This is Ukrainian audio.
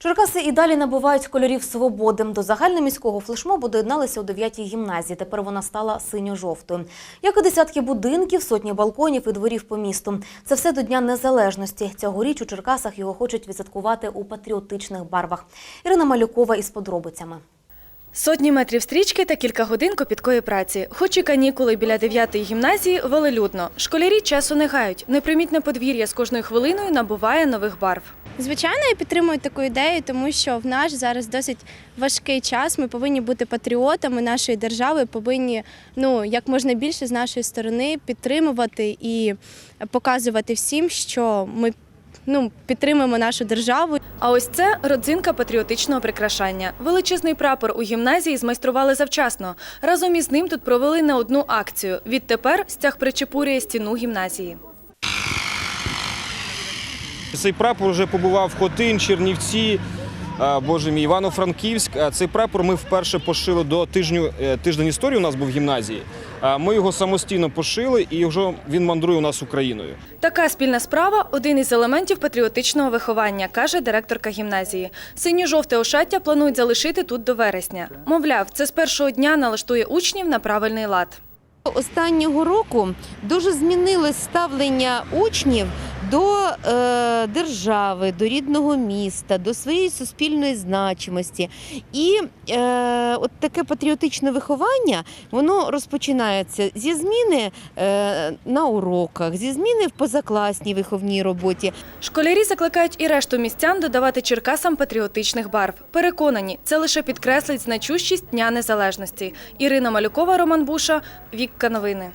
Черкаси і далі набувають кольорів свободи. До загальноміського флешмобу доєдналися у 9-й гімназії. Тепер вона стала синьо-жовтою. Як і десятки будинків, сотні балконів і дворів по місту. Це все до Дня Незалежності. Цьогоріч у Черкасах його хочуть відсвяткувати у патріотичних барвах. Ірина Малюкова із подробицями. Сотні метрів стрічки та кілька годин копіткої праці. Хоч і канікули біля 9-ї гімназії велелюдно. Школярі часу не гають. Непримітне подвір'я з кожною хвилиною набуває нових барв. Звичайно, я підтримую таку ідею, тому що в наш зараз досить важкий час. Ми повинні бути патріотами нашої держави, повинні ну як можна більше з нашої сторони підтримувати і показувати всім, що ми ну підтримуємо нашу державу. А ось це родзинка патріотичного прикрашання. Величезний прапор у гімназії змайстрували завчасно. Разом із ним тут провели не одну акцію. Відтепер стяг причепурює стіну гімназії. Цей прапор вже побував в Хотин, Чернівці, боже мій, Івано-Франківськ. А Цей прапор ми вперше пошили до тижню е, тиждень історії. У нас був в гімназії. А Ми його самостійно пошили, і вже він мандрує у нас Україною. Така спільна справа один із елементів патріотичного виховання, каже директорка гімназії. Синьо-жовте ошаття планують залишити тут до вересня. Мовляв, це з першого дня налаштує учнів на правильний лад. Останнього року дуже змінилось ставлення учнів до е, держави, до рідного міста, до своєї суспільної значимості. І е, от таке патріотичне виховання воно розпочинається зі зміни е, на уроках, зі зміни в позакласній виховній роботі. Школярі закликають і решту містян додавати Черкасам патріотичних барв. Переконані, це лише підкреслить значущість Дня Незалежності. Ірина Малюкова, Роман Буша, Вікка Новини.